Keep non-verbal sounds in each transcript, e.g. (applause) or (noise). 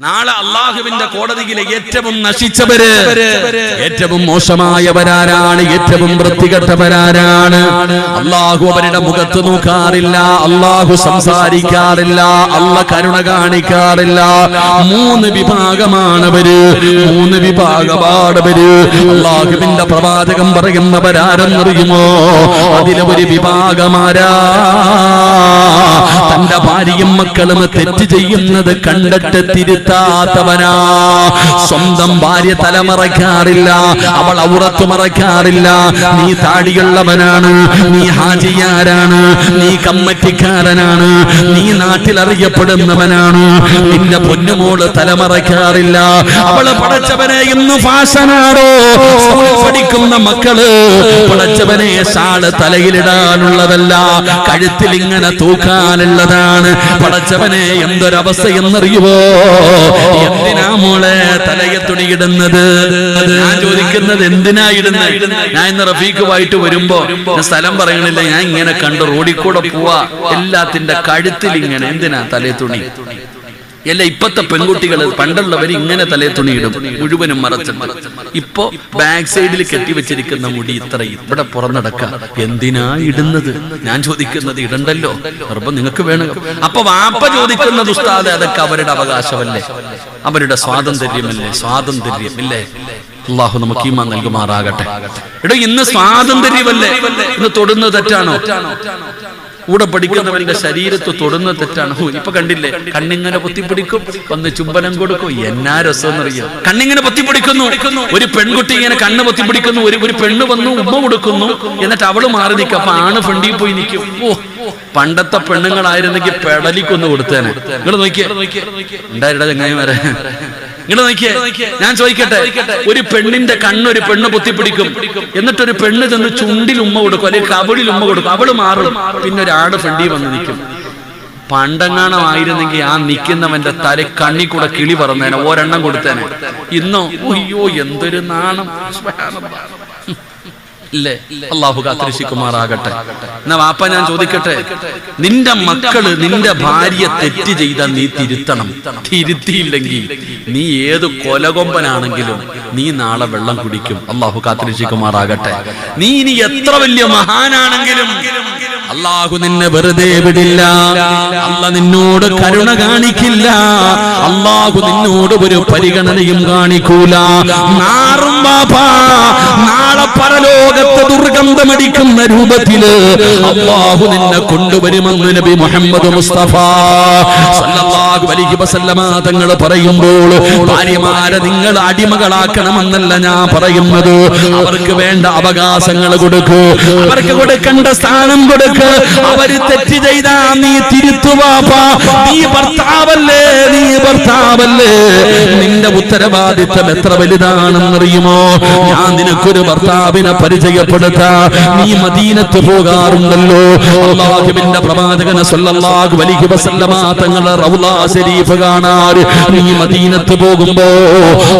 നാളെ അള്ളാഹുവിന്റെ കോടതിയിലെ ഏറ്റവും നശിച്ചവര് ഏറ്റവും മോശമായവരാരാണ് ഏറ്റവും വൃത്തികെട്ടവരാരാണ് അള്ളാഹു അവരുടെ മുഖത്ത് നോക്കാറില്ല അള്ളാഹു സംസാരിക്കാറില്ല അള്ള കരുണ കാണിക്കാറില്ല. മൂന്ന് വിഭാഗമാണവര് മൂന്ന് വിഭാഗമാണവര്. അള്ളാഹുവിന്റെ പ്രവാചകം പറയുന്നവരാരെന്നറിയുമോ അതിലെ ഒരു വിഭാഗമാരാ? തന്റെ ഭാര്യയും മക്കളും തെറ്റ് ചെയ്യുന്നത് കണ്ടിട്ട് തിരുത്താത്തവനാ സ്വന്തം ഭാര്യ തലമറയ്ക്കാറില്ല. അവൾ ഔറത്ത് മറയ്ക്കാറില്ല. നീ താടിയുള്ളവനാണ്. നീ ഹാജിയാരാണ്. നീ കമ്മറ്റിക്കാരനാണ്. നീ നാട്ടിൽ അറിയപ്പെടുന്നവനാണ് നിന്റെ പൊന്നുമോൾ തലമറയ്ക്കാറില്ല. അവൾ പടച്ചവനെ ഇന്ന് ഫാഷനാണോ പഠിക്കുന്ന മക്കൾ പടച്ചവനെ ഷാൾ തലയിലിടാനുള്ളതല്ല. കഴുത്തിൽ ഇങ്ങനെ തൂക്കാനുള്ളതാണ്. പടച്ചവനെ എന്തൊരവസ്ഥ എന്നറിയുവോ? എന്തിനാ മോളെ തലയെ തുണിയിടുന്നത്? ഞാൻ ചോദിക്കുന്നത് എന്തിനാ ഇടുന്ന ഞാൻ ഇന്ന് റഫീഖുമായിട്ട് വരുമ്പോ സ്ഥലം പറയണില്ല. ഞാൻ ഇങ്ങനെ കണ്ടു റോഡിൽ കൂടെ പോവാ. എല്ലാത്തിന്റെ കഴുത്തിൽ ഇങ്ങനെ എന്തിനാ തലയെ തുണി? അല്ല ഇപ്പത്തെ പെൺകുട്ടികൾ പണ്ടുള്ളവർ ഇങ്ങനെ തലേ തുണിയിടും മുഴുവനും മറച്ചിട്ട്. ഇപ്പോ ബാക്ക് സൈഡിൽ കെട്ടിവെച്ചിരിക്കുന്ന മുടി ഇത്ര ഇവിടെ പുറന്നടക്ക. എന്തിനാ ഇടുന്നത്? ഞാൻ ചോദിക്കുന്നത് ഇടണ്ടല്ലോ. അപ്പൊ നിങ്ങൾക്ക് വേണം. അപ്പൊ വാപ്പ ചോദിക്കുന്നത് ഉസ്താദ് അതൊക്കെ അവരുടെ അവകാശമല്ലേ? അവരുടെ സ്വാതന്ത്ര്യമല്ലേ? സ്വാതന്ത്ര്യം ഇല്ലേ അള്ളാഹു നമുക്ക് ഈമാൻ നൽകുമാറാകട്ടെ. എടോ ഇന്ന് സ്വാതന്ത്ര്യമല്ലേ? ഇന്ന് തൊടുന്നത് തെറ്റാണോ? കൂടെ പഠിക്കുന്നവന്റെ ശരീരത്ത് തൊടുന്ന തെറ്റാണ്. ഇപ്പൊ കണ്ടില്ലേ? കണ്ണിങ്ങനെ പൊത്തിപ്പിടിക്കും വന്ന് ചുംബനം കൊടുക്കും. എന്നാ രസം എന്നറിയാം കണ്ണിങ്ങനെ പൊത്തിപ്പിടിക്കുന്നു. ഒരു പെൺകുട്ടി ഇങ്ങനെ കണ്ണ് പൊത്തിപ്പിടിക്കുന്നു. ഒരു ഒരു പെണ്ണ് വന്നു ഉമ്മ കൊടുക്കുന്നു. എന്നിട്ട് അവൾ മാറി നിൽക്കും. അപ്പൊ ആണ് ഫ്രണ്ടിൽ പോയി നിൽക്കും. ഓ പണ്ടത്തെ പെണ്ണുങ്ങളായിരുന്നെങ്കിൽ പെടലിക്കൊന്ന് കൊടുത്തേനെ. നിങ്ങൾ നോക്കിയേ. ഉണ്ടായിട്ടാ ചങ്ങായിമാരെ? നിങ്ങൾ നോക്കിയേ. ഞാൻ ചോദിക്കട്ടെ ഒരു പെണ്ണിന്റെ കണ്ണ് ഒരു പെണ്ണ് പൊത്തിപ്പിടിക്കും. എന്നിട്ടൊരു പെണ്ണ് ചെന്ന് ചുണ്ടിൽ ഉമ്മ കൊടുക്കും അല്ലെങ്കിൽ കബളിൽ ഉമ്മ കൊടുക്കും. അവൾ മാറും. പിന്നെ ഒരാട് ഫ്രണ്ടി വന്ന് നിൽക്കും. പണ്ടങ്ങാണമായിരുന്നെങ്കിൽ ആ നിൽക്കുന്നവന്റെ തല കണ്ണി കൂടെ കിളി പറന്നേനെ ഒരെണ്ണം കൊടുത്തേനെ. ഇന്നോ അയ്യോ എന്തൊരു നാണം. ഇല്ലേ? അള്ളാഹു കാത്തിരിശിക്കുമാറാകട്ടെ എന്നാ വാപ്പ ഞാൻ ചോദിക്കട്ടെ? നിന്റെ മക്കൾ നിന്റെ ഭാര്യ തെറ്റ് ചെയ്ത നീ തിരുത്തണം. തിരുത്തിയില്ലെങ്കിൽ നീ ഏത് കൊലകൊമ്പനാണെങ്കിലും നീ നാളെ വെള്ളം കുടിക്കും. അള്ളാഹു കാത്തിരിശിക്കുമാറാകട്ടെ നീ ഇനി എത്ര വലിയ മഹാനാണെങ്കിലും അള്ളാഹു നിന്നെ വെറുതെ വിടില്ല. അല്ല നിന്നോട് കരുണ കാണിക്കില്ല. അള്ളാഹു നിന്നോട് ഒരു പരിഗണനയും കാണിക്കൂല. നാറും ബാപ്പാ നാളെ പരലോകത്ത് ദുർഗന്ധമടിക്കുന്ന രൂപത്തിൽ അള്ളാഹു നിന്നെ കൊണ്ടുവരുമെന്ന് നബി മുഹമ്മദ് മുസ്തഫ സല്ലല്ലാഹു അലൈഹി വസല്ലമ തങ്ങൾ പറയുമ്പോൾ ഭാര്യമാരെ നിങ്ങൾ അടിമകളാക്കണമെന്നല്ല ഞാൻ പറയുന്നത്. അവർക്ക് വേണ്ട അവകാശങ്ങൾ കൊടുക്കൂ. അവർക്ക് കൊടുക്കേണ്ട സ്ഥാനം കൊടുക്ക് അവർ തെറ്റ് ചെയ്താ നീ തിരുത്തുവാപ്പാ നീ ഭർത്താവല്ലേ? നീ ഭർത്താവല്ലേ? നിന്റെ ഉത്തരവാദിത്തം എത്ര വലുതാണെന്നറിയുമോ? ഞാൻ നിനക്കൊരു ഭർത്താവിനെ പരിചയപ്പെടുത്താ. നീ മദീനത്ത് പോകാറുണ്ടല്ലോ. അള്ളാഹുവിന്റെ പ്രവാചകന സല്ലല്ലാഹു അലൈഹി വസല്ലമ തങ്ങളെ റൗള ശരീഫ് കാണാൻ നീ മദീനത്ത് പോകുമ്പോ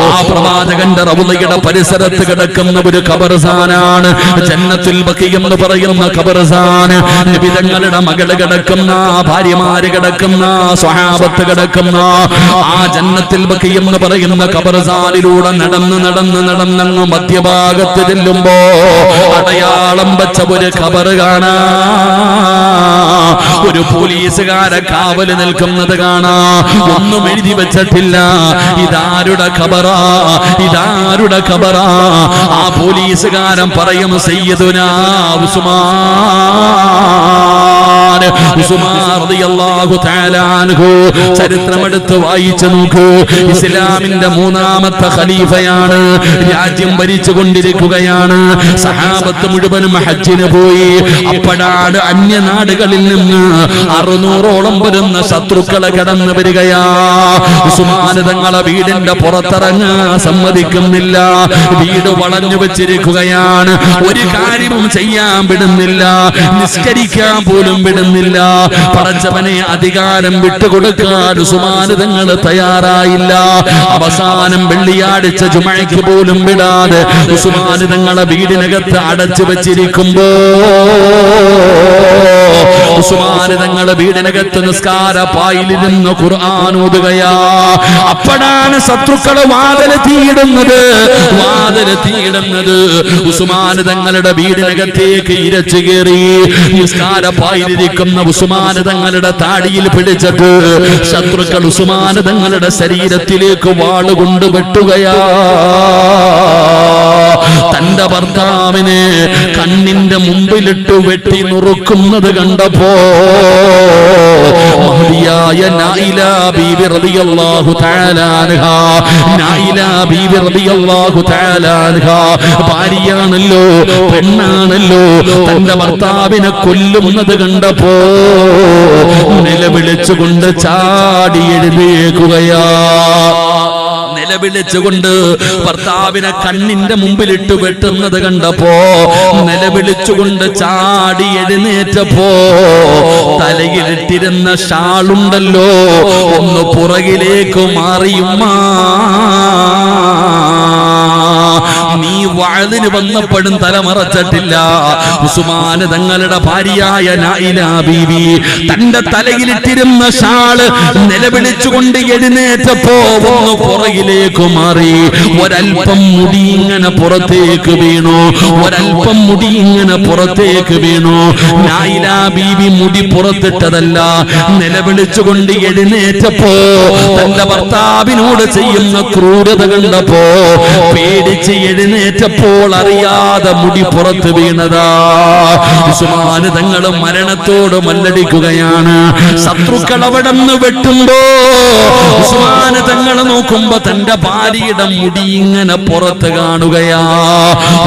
ആ പ്രവാചകന്റെ റൗളയുടെ പരിസരത്ത് കിടക്കുന്ന ഒരു ഖബർസാനാണ്. ജന്നത്തുൽ ബഖി എന്ന് പറയുന്ന ഖബർസാൻ. നബിതങ്ങളുടെ മകൾ കിടക്കുന്ന ഭാര്യമാര് കിടക്കുന്ന സ്വഹാബത്ത് കിടക്കുന്ന ആ ജന്നത്തിൽ ബക്കിയെന്ന് പറയുന്ന കബർസാലിലൂടെ നടന്ന് നടന്ന് നടന്നങ്ങ് മധ്യഭാഗത്ത് ചെല്ലുമ്പോ അടയാളം വെച്ച ഒരു ഖബർ കാണാ. ഒരു പോലീസുകാരെ കാവൽ നിൽക്കുന്നത് കാണാ. ഒന്നും എഴുതി വെച്ചിട്ടില്ല. ഇതാരുടെ ഖബറാ ഇതാരുടെ ഖബറാ ആ പോലീസുകാരൻ പറയും സയ്യദുനാ ഉസ്മാൻ. ഉസ്മാൻ അൻഹു. ചരിത്രമെടുത്ത് വായിച്ചു നോക്കൂ. ഇസ്ലാമിന്റെ മൂന്നാമത്തെ ഖലീഫയാണ്. രാജ്യം ഭരിച്ചു കൊണ്ടിരിക്കുകയാണ് സഹാബത്ത് മുഴുവനും ഹജ്ജിന് പോയി. അപ്പോഴാണ് അന്യനാടുകളിൽ നിന്ന് അറുന്നൂറോളം വരുന്ന ശത്രുക്കളെ കടന്നു വരികയാ. ഉസ്മാൻ തങ്ങളെ വീടിന്റെ പുറത്തിറങ്ങാൻ സമ്മതിക്കുന്നില്ല. വീട് വളഞ്ഞു വെച്ചിരിക്കുകയാണ്. ഒരു കാര്യവും ചെയ്യാൻ വിടുന്നില്ല. നിസ്കരിക്കാൻ പോലും വിടുന്നില്ല. വിടുന്നില്ല പടച്ചവനെ അധികാരം വിട്ടുകൊടുക്കാൻ സുമാനിതങ്ങൾ തയ്യാറായില്ല. അവസാനം വെള്ളിയാഴ്ച ചുമഴയ്ക്ക് പോലും വിടാതെ സുമാനിതങ്ങളെ വീടിനകത്ത് അടച്ചു വെച്ചിരിക്കുമ്പോ ഉസുമാനിതങ്ങളെ വീടിനകത്ത് നിസ്കാര പായിലിരുന്ന് ഖുർആൻ ഓതുകയാ. അപ്പോഴാണ് ശത്രുക്കൾ വാതിൽ തീയിടുന്നത്. വാതിൽ തീയിടുന്നത്. ഉസുമാന് തങ്ങളുടെ വീടിനകത്തേക്ക് ഇരച്ചു കയറി നിസ്കാര പായിലിരിക്കുന്ന ഉസുമാന് തങ്ങളുടെ താടിയിൽ പിടിച്ചിട്ട് ശത്രുക്കൾ ഉസുമാന് തങ്ങളുടെ ശരീരത്തിലേക്ക് വാളുകൊണ്ട് വെട്ടുകയാ. തന്റെ ഭർത്താവിനെ കണ്ണിന്റെ മുമ്പിലിട്ട് വെട്ടി നുറുക്കുന്നത് കണ്ടപ്പോ മഹതിയായ ഭാര്യയാണല്ലോ പെണ്ണാണല്ലോ തന്റെ ഭർത്താവിനെ കൊല്ലുന്നത് കണ്ടപ്പോ നിലവിളിച്ചുകൊണ്ട് ചാടി എഴുന്നേക്കുകയാ നിലവിളിച്ചുകൊണ്ട് ഭർത്താവിനെ കണ്ണിന്റെ മുമ്പിലിട്ട് വെട്ടുന്നത് കണ്ടപ്പോ നിലവിളിച്ചുകൊണ്ട് ചാടി എഴുന്നേറ്റപ്പോ തലയിലിട്ടിരുന്ന ഷാളുണ്ടല്ലോ ഒന്ന് പുറകിലേക്ക് മാറിയുമ്മാ നീ വാഴതിന് വന്നപ്പോഴും തലമറച്ചിട്ടില്ല. ഉസുമാന് തങ്ങളുടെ ഭാര്യയായ ബീവി തന്റെ തലയിലിട്ടിരുന്ന ഷാൾ നിലവിളിച്ചുകൊണ്ട് എഴുന്നേറ്റപ്പോ ഒന്ന് പുറകിലേക്ക് മാറി. ഒരൽപ്പം മുടി ഇങ്ങനെ പുറത്തേക്ക് വീണു. ഒരൽപ്പം മുടി ഇങ്ങനെ പുറത്തേക്ക് വീണു. നായില ബീവി മുടി പുറത്തിട്ടതല്ല. നിലവിളിച്ചുകൊണ്ട് എഴുന്നേറ്റപ്പോ തന്റെ ഭർത്താവിനോട് ചെയ്യുന്ന ക്രൂരത കണ്ടപ്പോ പേടിച്ച് എഴുന്നേറ്റപ്പോൾ അറിയാതെ മുടി പുറത്ത് വീണതാ. ഉസ്മാന് തങ്ങൾ മരണത്തോട് മല്ലടിക്കുകയാണ്. ശത്രുക്കൾ അവിടെ നിന്ന് വെട്ടുമ്പോ ഉസ്മാന് തങ്ങൾ നോക്കുമ്പോ തന്റെ ഭാര്യയുടെ മുടി ഇങ്ങനെ പുറത്ത് കാണുകയാ.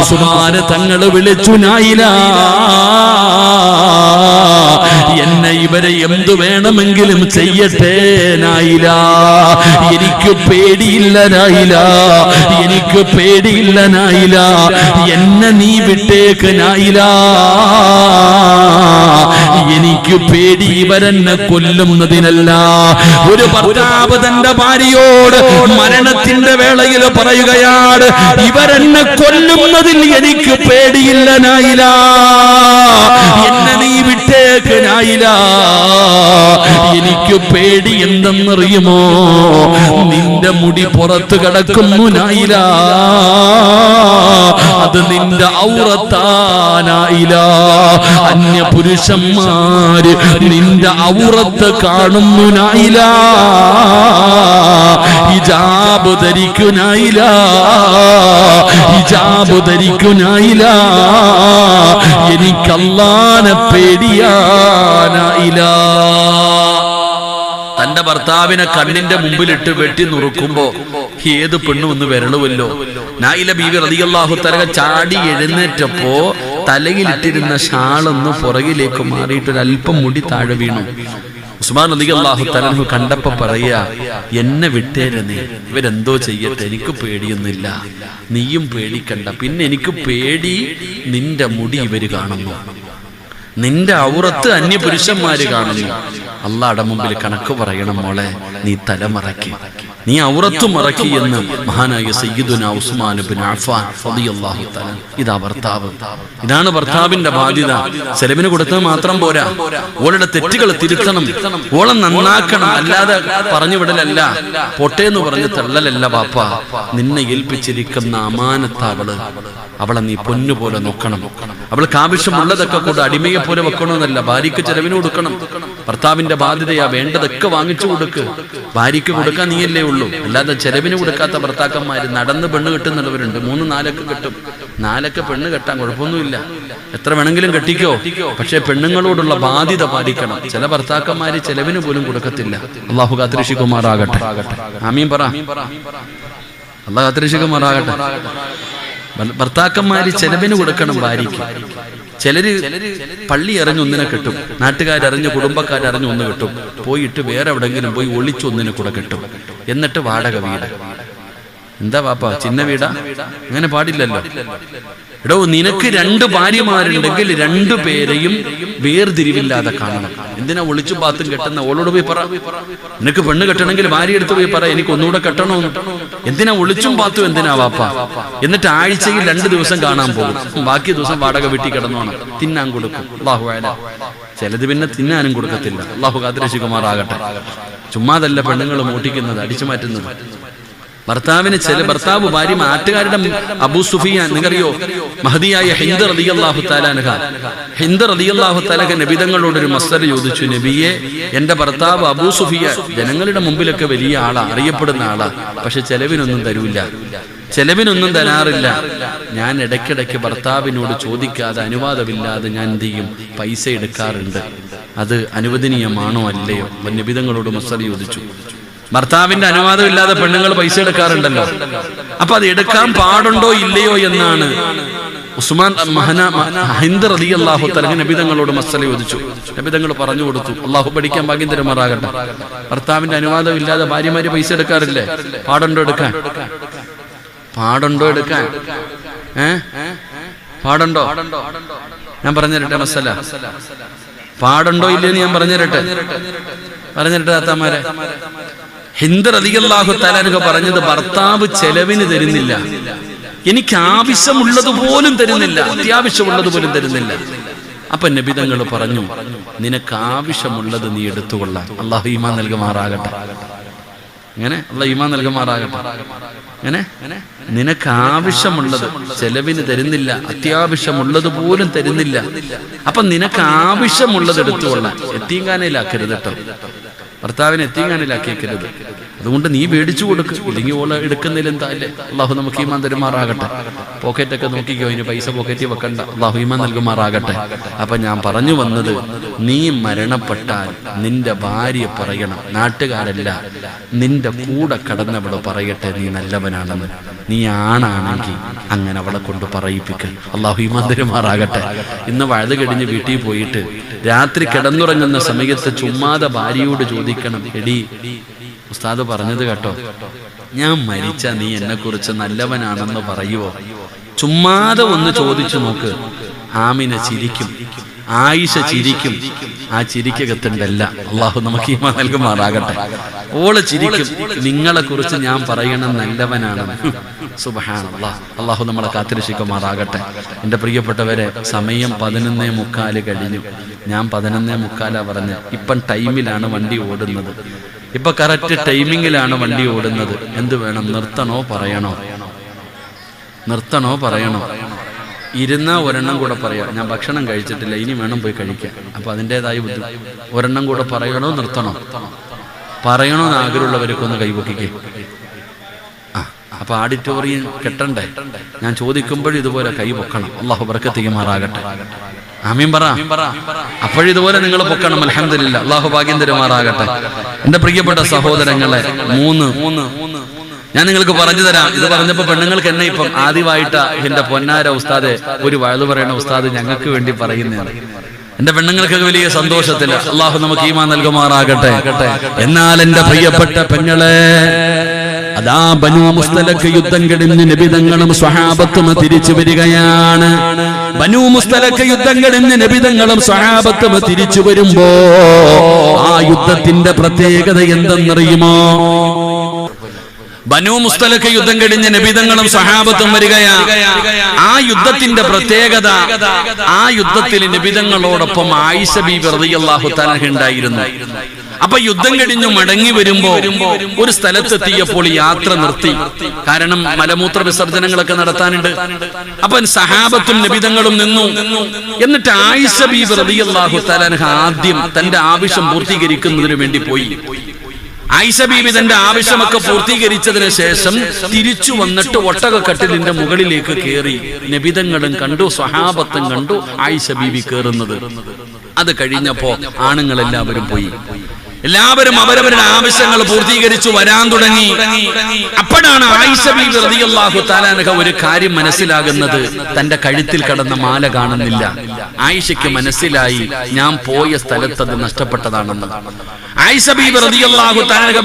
ഉസ്മാന് തങ്ങൾ വിളിച്ചു നായില എന്നെ ഇവരെ എന്തു വേണമെങ്കിലും ചെയ്യട്ടെ നായില. എനിക്ക് പേടിയില്ല നായില. എനിക്ക് പേടിയില്ല നായില എന്നെ നീ വിട്ടേക്ക് നായില എനിക്ക് പേടി ഇവരെന്നെ കൊല്ലുന്നതിനല്ല. ഒരു ഭർത്താവ് തന്റെ ഭാര്യയോട് മരണത്തിന്റെ വേളയിൽ പറയുകയാണ് ഇവരെന്നെ കൊല്ലുന്നതിൽ എനിക്ക് പേടിയില്ല നായില. എന്നെ നീ എനിക്ക് പേടി എന്തെന്നറിയുമോ? നിന്റെ മുടി പുറത്ത് കിടക്കുന്നു നായില. അത് നിന്റെ ഔറത്താനായില അന്യ പുരുഷന്മാര് നിന്റെ ഔറത്ത് കാണുന്നു നായില. ഹിജാബ് ധരിക്കുനായില്ല ഹിജാബ് ധരിക്കുനായില്ല എനിക്കല്ലാനെ തന്റെ ഭർത്താവിനെ കണ്ണിന്റെ മുമ്പിലിട്ട് വെട്ടി നുറുക്കുമ്പോ ഏത് പെണ്ണു ഒന്ന് വരളുമല്ലോ നായില ബീവി റതിയല്ലാഹു തരക ചാടി എഴുന്നേറ്റപ്പോ തലയിലിട്ടിരുന്ന ഷാളൊന്ന് പുറകിലേക്ക് മാറിയിട്ട് ഒരു അല്പം മുടി താഴെ വീണു. ഉസ്മാൻ അലി അള്ളാഹു തലഹു കണ്ടപ്പോ പറയാ എന്നെ വിട്ടേരെ ഇവരെന്തോ ചെയ്യട്ടെ എനിക്ക് പേടിയൊന്നുമില്ല. നീയും പേടിക്കണ്ട. പിന്നെ എനിക്ക് പേടി നിന്റെ മുടി ഇവർ കാണുന്നു. നിന്റെ ഔറത്ത് അന്യ പുരുഷന്മാര് കാണുന്നു. അള്ളാടെ മുമ്പിൽ കണക്ക് പറയണം മോളെ. നീ തല മറക്കി നീ ഔറത്ത് മറക്കി എന്ന് മഹാനായ സയ്യിദുന ഉസ്മാൻ ബിൻ റളിയല്ലാഹു തആല. ഇതാ ഭർത്താവ്. ഇതാണ് ഭർത്താവിന്റെ ബാധ്യത. ചെലവിന് കൊടുത്താൽ മാത്രം പോരാ. ഓളുടെ തെറ്റുകൾ തിരുത്തണം. ഓളെ നന്നാക്കണം. അല്ലാതെ പറഞ്ഞു വിടലല്ല. പൊട്ടേന്ന് പറഞ്ഞ് തള്ളലല്ല ബാപ്പ. നിന്നെ ഏൽപ്പിച്ചിരിക്കുന്ന അമാനത്താവൾ. അവളെ നീ പൊന്നുപോലെ നോക്കണം. അവൾക്ക് ആവശ്യമുള്ളതൊക്കെ കൂടെ അടിമയെ പോലെ വെക്കണമെന്നല്ല. ഭാര്യക്ക് ചെലവിന് കൊടുക്കണം. ഭർത്താവിന്റെ ബാധ്യതയാ. വേണ്ടതൊക്കെ വാങ്ങിച്ചു കൊടുക്ക്. ഭാര്യക്ക് കൊടുക്കാൻ നീയല്ലേ ഉള്ളൂ. അല്ലാതെ ചെലവിന് കൊടുക്കാത്ത ഭർത്താക്കന്മാര് നടന്ന് പെണ്ണ് കെട്ടുന്നുള്ളവരുണ്ട്. മൂന്ന് നാലൊക്കെ കെട്ടും. നാലൊക്കെ പെണ്ണ് കെട്ടാൻ കുഴപ്പമൊന്നുമില്ല. എത്ര വേണമെങ്കിലും കെട്ടിക്കോ. പക്ഷെ പെണ്ണുങ്ങളോടുള്ള ബാധ്യത പാലിക്കണം. ചില ഭർത്താക്കന്മാര് ചെലവിന് പോലും കൊടുക്കത്തില്ല. അള്ളാഹു കാത്തിരക്ഷിക്കുമാറാകട്ടെ. ആമീൻ പറ. അള്ളാഹു കാത്തിരക്ഷിക്കുമാറാകട്ടെ. ഭർ- ഭർത്താക്കന്മാര് ചെലവിന് കൊടുക്കണം ഭാര്യയ്ക്ക്. ചിലര് പള്ളി അറിഞ്ഞ് ഒന്നിനെ കിട്ടും നാട്ടുകാരറിഞ്ഞ് കുടുംബക്കാരറിഞ്ഞ് ഒന്ന് കിട്ടും പോയിട്ട് വേറെ എവിടെങ്കിലും പോയി ഒളിച്ചൊന്നിനെ കൂടെ കിട്ടും. എന്നിട്ട് വാടക വീട്. എന്താ പാപ്പ ചിന്ന വീടാ? അങ്ങനെ പാടില്ലല്ലോ. എടോ നിനക്ക് രണ്ട് ഭാര്യമാരുണ്ടെങ്കിൽ രണ്ടു പേരെയും വേർതിരിവില്ലാതെ കാണണം. എന്തിനാ ഒളിച്ചു പാത്തും കെട്ടുന്ന? ഓളോട് പോയി പറ. നിനക്ക് പെണ്ണ് കെട്ടണമെങ്കിൽ ഭാര്യ എടുത്ത് പോയി പറ. എനിക്ക് ഒന്നുകൂടെ കെട്ടണോ? എന്തിനാ ഒളിച്ചും പാത്തും? എന്തിനാ വാപ്പ? എന്നിട്ട് ആഴ്ചയിൽ രണ്ട് ദിവസം കാണാൻ പോകും. ബാക്കി ദിവസം വാടക വീട്ടിൽ കിടന്നോണം. തിന്നാൻ കൊടുക്കും. അള്ളാഹു ചിലത് പിന്നെ തിന്നാനും കൊടുക്കത്തില്ല. അള്ളാഹു കാത്തിരശികുമാറാകട്ടെ ചുമ്മാതല്ല പെണ്ണുങ്ങൾ മൂട്ടിക്കുന്നത് അടിച്ചു മാറ്റുന്നത്. ഭർത്താവിന് ചില ഭർത്താവ് ഭാര്യ നാട്ടുകാരുടെ അബൂ സുഫിയാൻ നിങ്ങറിയോ മഹദിയായ ഹിന്ദർ അലി അള്ളാഹു താലാനഹ ഹിന്ദർ അലി അള്ളാഹു താലഹ നബിതങ്ങളോട് ഒരു മസ്തർ ചോദിച്ചു നബിയെ എന്റെ ഭർത്താവ് അബൂ സുഫിയ ജനങ്ങളുടെ മുമ്പിലൊക്കെ വലിയ ആളാ അറിയപ്പെടുന്ന ആളാ പക്ഷെ ചെലവിനൊന്നും തരൂല്ല ചെലവിനൊന്നും തരാറില്ല. ഞാൻ ഇടയ്ക്കിടയ്ക്ക് ഭർത്താവിനോട് ചോദിക്കാതെ അനുവാദമില്ലാതെ ഞാൻ എന്ത് ചെയ്യും? പൈസ എടുക്കാറുണ്ട്. അത് അനുവദനീയമാണോ അല്ലയോ? നബിതങ്ങളോട് മസ്തർ ചോദിച്ചു. ഭർത്താവിന്റെ അനുവാദം ഇല്ലാതെ പെണ്ണുങ്ങൾ പൈസ എടുക്കാറുണ്ടല്ലോ. അപ്പൊ അത് എടുക്കാൻ പാടുണ്ടോ ഇല്ലയോ എന്നാണ് ഉസ്മാൻ മഹന ഹിന്ദ് അലി അള്ളാഹു തലഹ നബിതങ്ങളോട് മസല ചോദിച്ചു. നബിതങ്ങൾ പറഞ്ഞു കൊടുത്തു. അള്ളാഹു പഠിക്കാൻ ഭാഗ്യം തരുമാറാകട്ടെ ഭർത്താവിന്റെ അനുവാദം ഇല്ലാതെ ഭാര്യമാര് പൈസ എടുക്കാറില്ലേ? പാടുണ്ടോ എടുക്കാൻ? പാടുണ്ടോ എടുക്കാൻ? പാടുണ്ടോ? ഞാൻ പറഞ്ഞുതരട്ടെ മസല പാടുണ്ടോ ഇല്ലെന്ന് ഞാൻ പറഞ്ഞുതരട്ടെ. പറഞ്ഞിരട്ടെ താത്താമാരെ ഹിന്ദർ അലിയല്ലാഹു തലാനുക പറഞ്ഞത് ഭർത്താവ് ചെലവിന് തരുന്നില്ല. എനിക്ക് ആവശ്യമുള്ളത് പോലും തരുന്നില്ല. അത്യാവശ്യമുള്ളത് പോലും തരുന്നില്ല. അപ്പൊ നബിതങ്ങൾ പറഞ്ഞു നിനക്ക് ആവശ്യമുള്ളത് നീ എടുത്തുകൊള്ളാം. അള്ളാഹു ഈമാൻ നൽകുമാറാകട്ടെ. അങ്ങനെ അള്ളാഹു ഈമാൻ നൽകുമാറാകട്ടെ. അങ്ങനെ നിനക്ക് ആവശ്യമുള്ളത് ചെലവിന് തരുന്നില്ല. അത്യാവശ്യമുള്ളത് പോലും തരുന്നില്ല. അപ്പൊ നിനക്ക് ആവശ്യമുള്ളത് എടുത്തുകൊള്ളാം. എത്തിങ്കാനയിലാക്കരുത് കേട്ടോ ഭർത്താവിനെ എത്തിങ്ങാനിലാക്കിയേക്കരുത് അതുകൊണ്ട് നീ മേടിച്ചു കൊടുക്കും. ഇല്ലെങ്കിൽ ഓല എടുക്കുന്നതിൽ എന്താ? അല്ലേ അള്ളാഹു നമുക്ക് ഈമാൻ തരുമാറാകട്ടെ. പോക്കറ്റൊക്കെ നോക്കിക്കോ ഇനി പൈസ പോക്കറ്റിൽ വെക്കണ്ട. അള്ളാഹു ഈമാൻ നൽകുമാറാകട്ടെ. അപ്പൊ ഞാൻ പറഞ്ഞു വന്നത് നീ മരണപ്പെട്ടാൽ നിന്റെ ഭാര്യ പറയണം. നാട്ടുകാരല്ല നിന്റെ കൂടെ കടന്നവൾ പറയട്ടെ നീ നല്ലവനാണെന്ന്. നീ ആണാണെങ്കിൽ അങ്ങനെ അവളെ കൊണ്ട് പറയിപ്പിക്കൽ. അള്ളാഹു ഈമാൻ തരുമാറാകട്ടെ. ഇന്ന് വഴുത് കഴിഞ്ഞ് വീട്ടിൽ പോയിട്ട് രാത്രി കിടന്നുറങ്ങുന്ന സമയത്ത് ചുമ്മാതെ ഭാര്യയോട് ചോദിക്കണം എടി ഉസ്താദ് പറഞ്ഞത് കേട്ടോ. ഞാൻ മരിച്ച നീ എന്നെ കുറിച്ച് നല്ലവനാണെന്ന് പറയുവോ? ചുമ്മാതെ ഒന്ന് ചോദിച്ചു നോക്ക്. ആമിന ചിരിക്കും. ആയിഷ ചിരിക്കും. ആ ചിരിക്കകത്തുണ്ടല്ല. അള്ളാഹു നമുക്ക് ഈ നൽകുമാറാകട്ടെ. ഓൾ ചിരിക്കും. നിങ്ങളെ കുറിച്ച് ഞാൻ പറയണം നല്ലവനാണ്. സുബഹാനല്ലാ. അള്ളാഹു നമ്മളെ കാത്തിരക്ഷിക്കുമാറാകട്ടെ. എന്റെ പ്രിയപ്പെട്ടവരെ സമയം പതിനൊന്നേ മുക്കാൽ കഴിഞ്ഞു. ഞാൻ പതിനൊന്നേ മുക്കാലാ പറഞ്ഞ് ഇപ്പം ടൈമിലാണ് വണ്ടി ഓടുന്നത്. ഇപ്പൊ കറക്റ്റ് ടൈമിങ്ങിലാണ് വണ്ടി ഓടുന്നത്. എന്ത് വേണം? നിർത്തണോ? പറയണോ? നിർത്തണോ? പറയണോ? ഇരുന്ന ഒരെണ്ണം കൂടെ പറയാം. ഞാൻ ഭക്ഷണം കഴിച്ചിട്ടില്ല. ഇനി വേണം പോയി കഴിക്കാൻ. അപ്പൊ അതിന്റെതായ ബുദ്ധി. ഒരെണ്ണം കൂടെ പറയണോ? നിർത്തണോ? പറയണോ എന്ന് ആഗ്രഹമുള്ളവരൊക്കെ ഒന്ന് കൈപൊക്കിക്കേ. ആ അപ്പൊ ആഡിറ്റോറിയം കെട്ടണ്ടേ? ഞാൻ ചോദിക്കുമ്പോഴും ഇതുപോലെ കൈ പൊക്കണം. അള്ളാഹു ബർക്കത്തിക്കുമാറാകട്ടെ ആമീൻ പറ. അപ്പോഴിതുപോലെ നിങ്ങൾ പൊക്കണം. അലഹമില്ല അള്ളാഹു ഭാഗ്യം തരുമാറാകട്ടെ. എന്റെ പ്രിയപ്പെട്ട സഹോദരങ്ങളെ മൂന്ന്. മൂന്ന് ഞാൻ നിങ്ങൾക്ക് പറഞ്ഞു തരാം. ഇത് പറഞ്ഞപ്പോ പെണ്ണുങ്ങൾക്ക് എന്നെ ഇപ്പം? ആദ്യമായിട്ട് എന്റെ പൊന്നാര ഉസ്താദ് ഒരു വഴുതു പറയുന്ന ഉസ്താദ് ഞങ്ങൾക്ക് വേണ്ടി പറയുന്നതാണ് എന്റെ പെണ്ണുങ്ങൾക്ക് വലിയ സന്തോഷത്തില്ല അള്ളാഹു നമുക്ക് ഈമാ നൽകുമാറാകട്ടെ. എന്നാൽ എന്റെ പ്രിയപ്പെട്ട പെങ്ങളെ അതാ ബനു മുസ്തലക്ക് യുദ്ധം കിടന്ന് നിബിതങ്ങളും സ്വഹാബത്തും തിരിച്ചു വരികയാണ്. ബനു മുസ്തലക്ക് യുദ്ധം കിടന്ന് നിബിതങ്ങളും സ്വഹാബത്തും തിരിച്ചു വരുമ്പോ ആ യുദ്ധത്തിന്റെ പ്രത്യേകത എന്തെന്നറിയുമോ? ബനു മുസ്തലക്ക് യുദ്ധം കഴിഞ്ഞ് നബിതങ്ങളും സഹാബത്തും വരികയാ. ആ യുദ്ധത്തിന്റെ പ്രത്യേകത ആ യുദ്ധത്തിൽ നബിതങ്ങളോടൊപ്പം ആയിഷ റളിയല്ലാഹു തആല ഉണ്ടായിരുന്നു. അപ്പൊ യുദ്ധം കഴിഞ്ഞു മടങ്ങി വരുമ്പോ ഒരു സ്ഥലത്തെത്തിയപ്പോൾ യാത്ര നിർത്തി. കാരണം മലമൂത്ര വിസർജനങ്ങളൊക്കെ നടത്താനുണ്ട്. അപ്പൊ സഹാബത്തും നിബിതങ്ങളും നിന്നു. എന്നിട്ട് ആയിഷ ബി റളിയല്ലാഹു തആല ആദ്യം തന്റെ ആവശ്യം പൂർത്തീകരിക്കുന്നതിന് വേണ്ടി പോയി. ആയിഷ ബീബി തന്റെ ആവശ്യമൊക്കെ പൂർത്തീകരിച്ചതിന് ശേഷം തിരിച്ചു വന്നിട്ട് ഒട്ടകക്കട്ടിലിന്റെ മുകളിലേക്ക് കയറി നബിതങ്ങളും കണ്ടു സ്വഹാബത്തും കണ്ടു ആയിഷ ബീബി കയറുന്നത് അത് കഴിഞ്ഞപ്പോ ആണുങ്ങളെല്ലാവരും പോയി. എല്ലാവരും അവരവരുടെ ആവശ്യങ്ങൾ പൂർത്തീകരിച്ചു വരാൻ തുടങ്ങി. അപ്പോഴാണ് ആയിഷ താലാനഹ ഒരു കാര്യം മനസ്സിലാകുന്നത്. തന്റെ കഴുത്തിൽ കടന്ന മാല കാണുന്നില്ല. ആയിഷയ്ക്ക് മനസ്സിലായി ഞാൻ പോയ സ്ഥലത്ത് അത് നഷ്ടപ്പെട്ടതാണെന്ന്.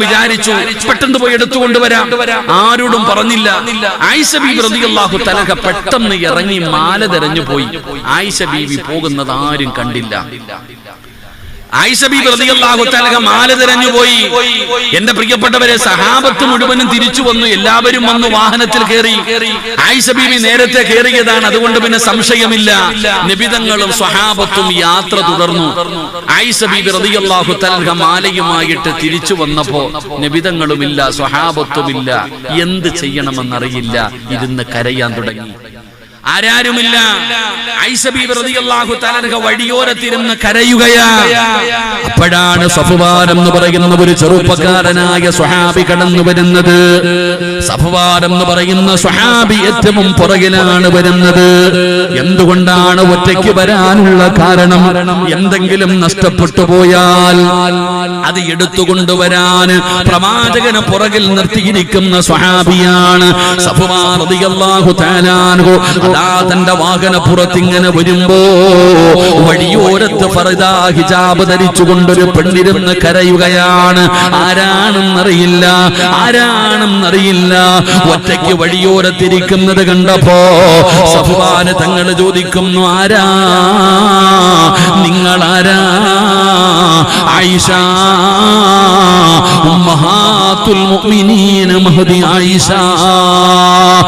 വിചാരിച്ചു പെട്ടെന്ന് പോയി എടുത്തുകൊണ്ടുവരാം ആരോടും പറഞ്ഞില്ല. ആയിഷ ബീബി റളിയല്ലാഹു തആല പെട്ടെന്ന് ഇറങ്ങി മാല തെരഞ്ഞു പോയി. ആയിഷ ബീബി പോകുന്നത് ആരും കണ്ടില്ല. ആയിഷ ബീബി റളിയല്ലാഹു തആല മാല തെരഞ്ഞു പോയി. എന്റെ പ്രിയപ്പെട്ടവരെ സഹാബത്ത് മുഴുവനും തിരിച്ചു വന്നു എല്ലാവരും വന്നു വാഹനത്തിൽ കയറി. ആയിഷ ബീബി നേരത്തെ കയറിയതാണ് അതുകൊണ്ട് പിന്നെ സംശയമില്ല. നിബിതങ്ങളും സഹാബത്തും യാത്ര തുടർന്നു. ആയിഷ റതിയല്ലാഹു തആല മാലയുമായിട്ട് തിരിച്ചു വന്നപ്പോ നിബിതങ്ങളുമില്ല സ്വഹാബത്തുമില്ല. എന്ത് ചെയ്യണമെന്നറിയില്ല. ഇരുന്ന് കരയാൻ തുടങ്ങി. ആരാരുമില്ല. വഴിയോരത്തിരുന്ന് കരയുകയാ. അപ്പോഴാണ് സഫുവാൻ എന്ന് പറയുന്ന ഒരു ചെറുപ്പക്കാരനായ സ്വഹാബി കടന്നു വരുന്നത്. സഫുവാൻ എന്ന് പറയുന്ന സ്വഹാബി ഏറ്റവും പുറകിലാണ് വരുന്നത്. എന്തുകൊണ്ടാണ് ഒറ്റയ്ക്ക് വരാനുള്ള കാരണം? എന്തെങ്കിലും നഷ്ടപ്പെട്ടു പോയാൽ അത് എടുത്തുകൊണ്ടുവരാൻ പ്രവാചകന് പുറകിൽ നിർത്തിയിരിക്കുന്ന സ്വഹാബിയാണ് സഫുവാൻ അതാ തന്റെ വാഹനപ്പുറത്തിങ്ങനെ വരുമ്പോ വഴിയോരത്ത് ഫറദാ ഹിജാബ് ധരിച്ചുകൊണ്ടൊരു പെണ്ണിരുന്ന് കരയുകയാണ്. ആരാണെന്നറിയില്ല ആരാണെന്നറിയില്ല. ഒറ്റയ്ക്ക് വഴിയോരത്തിരിക്കുന്നത് കണ്ടപ്പോ സഫ്വാന് തങ്ങൾ ചോദിക്കുന്നു ആരാ? നിങ്ങൾ ആരാ ആയിഷ മഹാത്തുൽ മുഅ്മിനീന മഹദി ആയിഷ.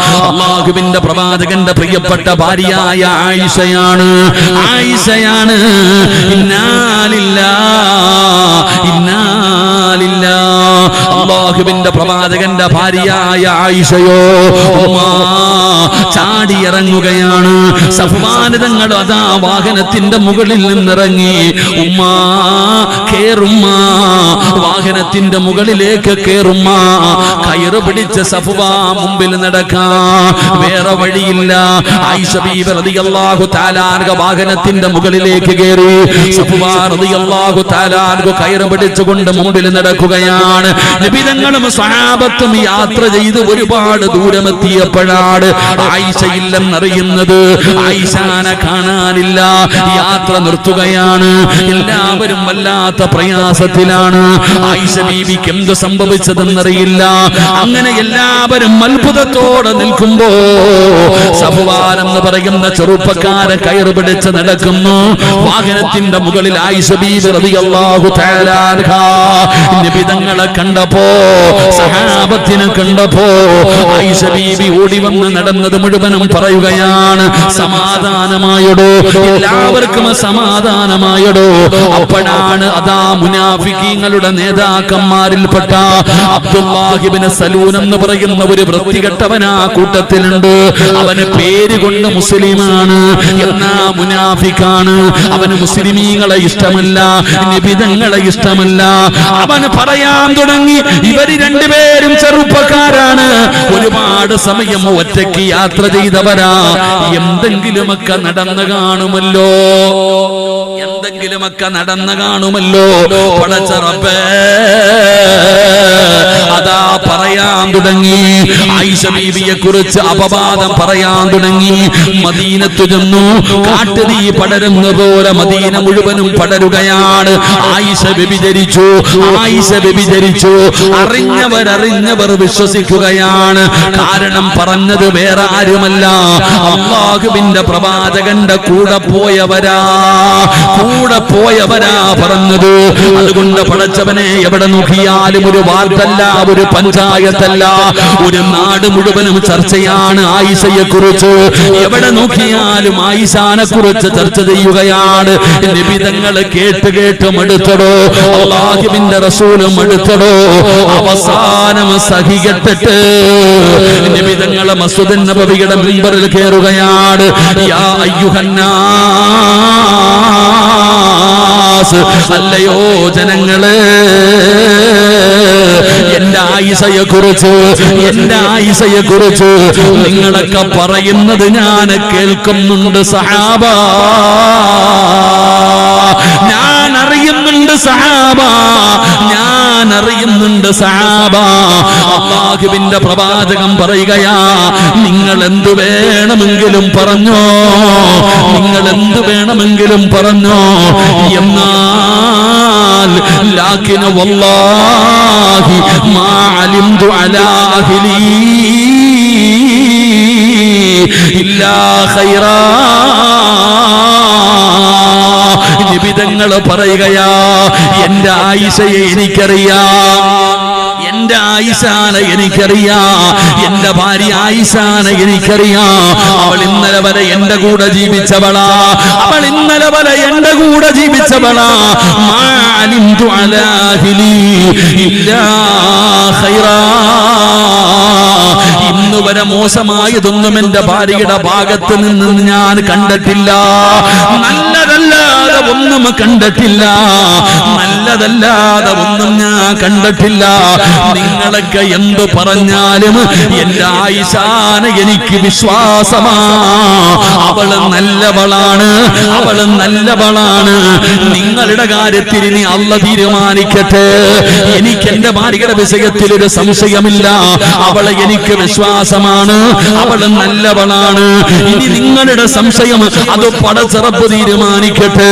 അള്ളാഹുവിന്റെ പ്രവാചകന്റെ പ്രിയപ്പെട്ട ഭാര്യയായ ആയിഷയാണ്. ആയിഷയാണ്. ഇന്നാലില്ല അള്ളാഹുവിന്റെ പ്രവാചകന്റെ ഭാര്യയായ ആയിഷയോ ചാടിയിറങ്ങുകയാണ്. സഫ്വാനിതങ്ങൾ അതാ വാഹനത്തിന്റെ മുകളിൽ നിന്നിറങ്ങി ഉമ്മ കേറുമ്മ വാഹനത്തിന്റെ മുകളിലേക്ക് കേറുമ്മ. കയറ് പിടിച്ച് സഫുവാ മുമ്പിൽ നടക്കാ. വേറെ വഴിയില്ല. വാഹനത്തിന്റെ മുകളിലേക്ക് കയറി സഫുവാ റളിയല്ലാഹു തആലാർഗ കയറ് പിടിച്ചുകൊണ്ട് മുമ്പിൽ നടക്കുകയാണ്. നിബിതങ്ങളും സഹാബത്തും യാത്ര ചെയ്ത് ഒരുപാട് ദൂരമെത്തിയപ്പോഴാണ് ആയിഷയില്ലെന്നറിയുന്നത്. ആയിഷാനെ കാണാനില്ല. യാത്ര നിർത്തുകയാണ്. എല്ലാവരും വല്ലാത്ത പ്രയാസത്തിലാണ്. ആയിഷ ബീവിക്ക് എന്ത് സംഭവിച്ചതെന്നറിയില്ല. അങ്ങനെ എല്ലാവരും അത്ഭുതത്തോടെ നിൽക്കുമ്പോ സഫുവാൻ എന്ന് പറയുന്ന ചെറുപ്പക്കാരെ കയറ് പിടിച്ച് നടക്കുന്നു. വാഹനത്തിന്റെ മുകളിൽ ആയിഷ ബീവി അൻഹാ. നിബിതങ്ങളെ കണ്ടപ്പോ സഹാബത്തിനെ കണ്ടപ്പോ ആയിഷ ബീബി ഓടി വന്ന് നടന്നത് മുഴുവനും പറയുകയാണ് സമാധാനമായടോ എല്ലാവർക്കും സമാധാനമായടോ. അപ്പോഴാണ് അതാ മുനാഫിക്കീങ്ങളുടെ നേതാക്കന്മാരിൽപ്പെട്ട അബ്ദുല്ലാഹിബിന് സലൂൻ എന്ന് പറയുന്ന ഒരു വൃത്തികെട്ടവൻ ആ കൂട്ടത്തിലുണ്ട്. അവന് പേര് കൊണ്ട് മുസ്ലിമാണ്. എന്നാ മുനാഫിക്കാണ് അവന് മുസ്ലിമീങ്ങളെ ഇഷ്ടമല്ല നിബിതങ്ങളെ ഇഷ്ടമല്ല. അവന് പറയാൻ തുടങ്ങി ഇവർ രണ്ടുപേരും ചെറുപ്പക്കാരാണ്. ഒരുപാട് സമയം ഒറ്റയ്ക്ക് യാത്ര ചെയ്തവരാ. എന്തെങ്കിലുമൊക്കെ നടന്നു കാണുമല്ലോ. എന്തെങ്കിലുമൊക്കെ നടന്നു കാണുമല്ലോ. പടച്ചറപ്പേ അതാ പറയാൻ തുടങ്ങി. ആയിഷ കുറിച്ച് അപവാദം പറയാൻ തുടങ്ങി. മദീനത്തു തുരുന്നു കാട്ടുതീ പടരുന്ന പോലെ മദീന മുഴുവനും പടരുകയാണ്. ആയിഷ വ്യഭിചരിച്ചു. ആയിഷ വ്യഭിചരിച്ചു. അറിഞ്ഞവർ വിശ്വസിക്കുകയാണ്. കാരണം പറഞ്ഞത് വേറെ ആരുമല്ല. അള്ളാഹുവിന്റെ പ്രവാചകന്റെ കൂടെ പോയവരാ. കൂടെ പോയവരാ പറഞ്ഞത്. അതുകൊണ്ട് പടച്ചവനെ എവിടെ നോക്കിയാലും ഒരു വാർത്തല്ല ഒരു പഞ്ചായത്തല്ല ഒരു നാട് മുഴുവനും ചർച്ചയാണ് ആയിഷയെ കുറിച്ച് എവിടെ നോക്കിയാലും ആയിഷാനെ കുറിച്ച് ചർച്ച ചെയ്യുകയാണ്. നിബിതങ്ങൾ കേട്ട് കേട്ട് മടുത്തടോ. അള്ളാഹുവിന്റെ റസൂലും മടുത്തടോ. അവസാനം സഹികെട്ടിട്ട് നിബിതങ്ങളെ മസുദൻ നബവിയുടെ മിമ്പറിൽ കയറുകയാണ്. യാ അയ്യുഹന്നാസ്. അല്ലയോ ജനങ്ങളെ എന്റെ ആയിസയെ കുറിച്ച് എന്റെ ആയിസയെ കുറിച്ച് നിങ്ങളൊക്കെ പറയുന്നത് ഞാൻ കേൾക്കുന്നുണ്ട് സഹാബ. ഞാൻ അറിയുന്നുണ്ട് സഹാബ. ഞാൻ അറിയുന്നുണ്ട് സഹാബ. അള്ളാഹുവിന്റെ പ്രവാചകം പറയുകയാ നിങ്ങൾ എന്തു വേണമെങ്കിലും പറഞ്ഞോ. നിങ്ങൾ എന്തു വേണമെങ്കിലും പറഞ്ഞോ. എന്നാൽ വല്ലാഹി നിബിതങ്ങൾ പറയുകയാ എന്റെ ആയിഷയെ എനിക്കറിയാം. എന്റെ ആയിഷാന എനിക്കറിയാം. എന്റെ ഭാര്യ ആയിഷാന എനിക്കറിയാം. അവൾ ഇന്നലെ വരെ എന്റെ കൂടെ ജീവിച്ചവളാ. അവൾ ഇന്നലെ വരെ എന്റെ കൂടെ ജീവിച്ചവളാ. ഇന്ന് വരെ മോശമായതൊന്നും എന്റെ ഭാര്യയുടെ ഭാഗത്ത് നിന്ന് ഞാൻ കണ്ടിട്ടില്ല. നല്ലതല്ലാതെ ഒന്നും കണ്ടിട്ടില്ല. നല്ലതല്ലാതെ ഒന്നും ഞാൻ കണ്ടിട്ടില്ല. നിങ്ങളൊക്കെ എന്ത് പറഞ്ഞാലും എന്റെ ആയിഷാന എനിക്ക് വിശ്വാസമാ. അവൾ നല്ലവളാണ് അവൾ നല്ലവളാണ്. നിങ്ങളുടെ കാര്യത്തിൽ ഇനി അല്ല തീരുമാനിക്കട്ടെ. എനിക്ക് എന്റെ ഭാര്യയുടെ വിഷയത്തിൽ ഒരു സംശയമില്ല. അവളെ എനിക്ക് വിശ്വാസമാണ് അവൾ നല്ലവളാണ്. ഇനി നിങ്ങളുടെ സംശയം അത് പടച്ചിറപ്പ് തീരുമാനിക്കട്ടെ.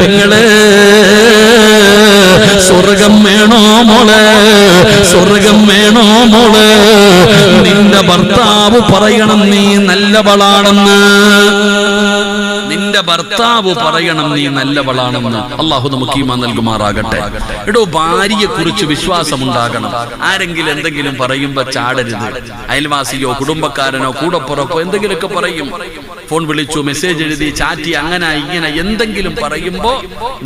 നിങ്ങളെ സ്വർഗം വേണോ മോൾ? (laughs) നിന്റെ ഭർത്താവ് പറയണം നീ നല്ലവളാണെന്ന്. നിന്റെ ഭർത്താവ് പറയണം നീ നല്ലവളാണെന്ന് അള്ളാഹു നമുക്ക് ഈമാൻ നൽകുമാറാകട്ടെ. എടോ ഭാര്യയെ കുറിച്ച് വിശ്വാസം ഉണ്ടാകണം ആരെങ്കിലും എന്തെങ്കിലും പറയുമ്പോ ചാടരുത്. അയൽവാസിയോ കുടുംബക്കാരനോ കൂടപ്പുറപ്പോ എന്തെങ്കിലുമൊക്കെ പറയും. ഫോൺ വിളിച്ചു മെസ്സേജ് എഴുതി ചാറ്റി അങ്ങനെ ഇങ്ങനെ എന്തെങ്കിലും പറയുമ്പോ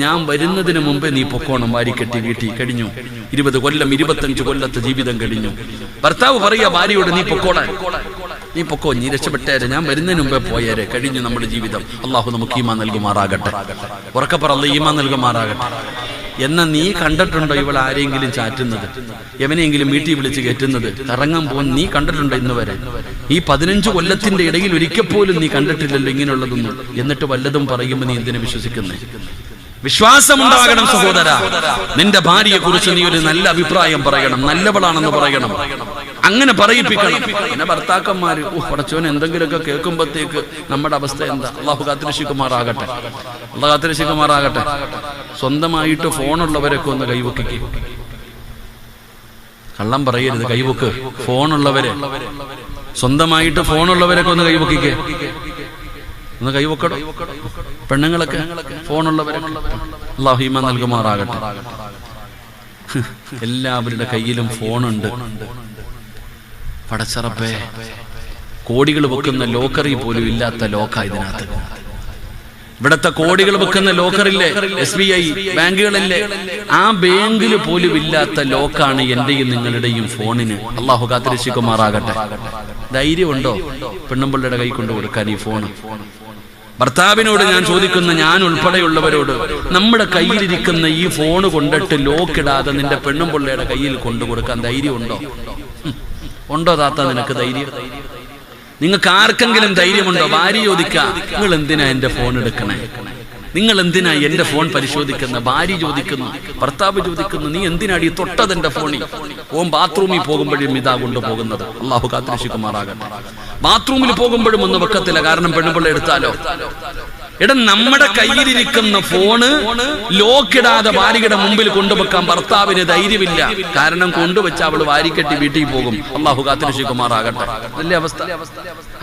ഞാൻ വരുന്നതിന് മുമ്പേ നീ പൊക്കോണം വാരിക്കെട്ടി വീട്ടി കഴിഞ്ഞു. ഇരുപത് കൊല്ലം ഇരുപത്തഞ്ച് കൊല്ലത്തെ ജീവിതം കഴിഞ്ഞു. ഭർത്താവ് പറയുക ഭാര്യയോട് നീ പൊക്കോളാൻ. നീ പൊക്കോ നീ രക്ഷപ്പെട്ടേരെ. ഞാൻ വരുന്നതിന് മുമ്പേ പോയേരെ. കഴിഞ്ഞു നമ്മുടെ ജീവിതം. അള്ളാഹു നമുക്ക് ഈമാ നൽകുമാറാകട്ടെ. ഉറക്കപ്പറ അല്ല ഈമാ നൽകുമാറാകട്ടെ. എന്ന നീ കണ്ടിട്ടുണ്ടോ ഇവൾ ആരെങ്കിലും ചാറ്റുന്നത്? എവനെയെങ്കിലും വീട്ടിൽ വിളിച്ച് കയറ്റുന്നത്? കറങ്ങാൻ പോകാൻ നീ കണ്ടിട്ടുണ്ടോ ഇന്ന് വരെ ഈ പതിനഞ്ച് കൊല്ലത്തിന്റെ ഇടയിൽ ഒരിക്കൽ പോലും നീ കണ്ടിട്ടില്ലല്ലോ ഇങ്ങനെയുള്ളതൊന്നും. എന്നിട്ട് വല്ലതും പറയുമ്പോൾ നീ എന്തിനു വിശ്വസിക്കുന്നേ? വിശ്വാസമുണ്ടാകണം സഹോദര. നിന്റെ ഭാര്യയെ കുറിച്ച് നീ ഒരു നല്ല അഭിപ്രായം പറയണം. നല്ലവളാണെന്ന് പറയണം. അങ്ങനെ പറയിപ്പിക്കണം. പിന്നെ ഭർത്താക്കന്മാര് പടച്ചോൻ എന്തെങ്കിലുമൊക്കെ കേൾക്കുമ്പോഴത്തേക്ക് നമ്മുടെ അവസ്ഥ എന്താ? അള്ളാഹു കാത്തിരശിക്കുമാറാകട്ടെ അള്ളാഹു കാത്തിരശിക്കുമാറാകട്ടെ സ്വന്തമായിട്ട് ഫോണുള്ളവരൊക്കെ ഒന്ന് കൈവക്കിക്ക്. കള്ളം പറയരുത് കൈവക്ക്. ഫോണുള്ളവരെ. സ്വന്തമായിട്ട് ഫോണുള്ളവരൊക്കെ ഒന്ന് കൈവക്കിക്കേ. ഒന്ന് കൈവക്കടോ. പെണ്ണുങ്ങളൊക്കെ ഫോണുള്ളവരെ അള്ളാഹു നൽകുമാറാകട്ടെ. എല്ലാവരുടെ കയ്യിലും ഫോണുണ്ട്. പടച്ചറപ്പേ കോടികൾ വെക്കുന്ന ലോക്കറി പോലും ഇല്ലാത്ത ലോക്ക ഇതിനകത്ത്. ഇവിടത്തെ കോടികൾ വെക്കുന്ന ലോക്കറില്ലേ? എസ് ബി ഐ ബാങ്കുകളില്ലേ? ആ ബാങ്കിൽ പോലും ഇല്ലാത്ത ലോക്കാണ് എന്റെയും നിങ്ങളുടെയും ഫോണിന്. അള്ളാഹു കാത്തിരിശിക്കുമാറാകട്ടെ ധൈര്യമുണ്ടോ? പെണ്ണുമ്പിള്ളയുടെ കൈ കൊണ്ടു കൊടുക്കാൻ ഈ ഫോൺ ഭർത്താവിനോട് ഞാൻ ചോദിക്കുന്ന ഞാൻ ഉൾപ്പെടെയുള്ളവരോട് നമ്മുടെ കയ്യിലിരിക്കുന്ന ഈ ഫോൺ കൊണ്ടിട്ട് ലോക്കിടാതെ നിന്റെ പെണ്ണും പെണ്ണുമ്പിള്ളയുടെ കയ്യിൽ കൊണ്ടു കൊടുക്കാൻ ധൈര്യമുണ്ടോ. ഉണ്ടോ താത്ത നിനക്ക് ധൈര്യം? നിങ്ങൾക്ക് ആർക്കെങ്കിലും ധൈര്യമുണ്ടോ? ഭാര്യ നിങ്ങൾ എന്തിനാ എന്റെ ഫോൺ എടുക്കണേ? നിങ്ങൾ എന്തിനാ എന്റെ ഫോൺ പരിശോധിക്കുന്ന? ഭാര്യ ചോദിക്കുന്നു ഭർത്താവ് ചോദിക്കുന്നു നീ എന്തിനാടി തൊട്ടത് എന്റെ ഫോണിൽ ഓം ബാത്റൂമിൽ പോകുമ്പോഴും ഇതാ കൊണ്ടുപോകുന്നത്. അള്ളാഹു കാത്തിരിശിക്കുമാറാകട്ടെ ബാത്റൂമിൽ പോകുമ്പോഴും ഒന്ന് വെക്കത്തില്ല. കാരണം പെണ്ണുപിള്ള എടുത്താലോ? എടാ നമ്മുടെ കയ്യിലിരിക്കുന്ന ഫോണ് ലോക്കിടാതെ ഭാര്യയുടെ മുമ്പിൽ കൊണ്ടുവെക്കാൻ ഭർത്താവിന് ധൈര്യമില്ല. കാരണം കൊണ്ടുവച്ച അവൾ വാരിക്കെട്ടി വീട്ടിൽ പോകും. അള്ളാഹു കാത്തിരക്ഷിക്കുമാറാകട്ടെ. നല്ല അവസ്ഥ.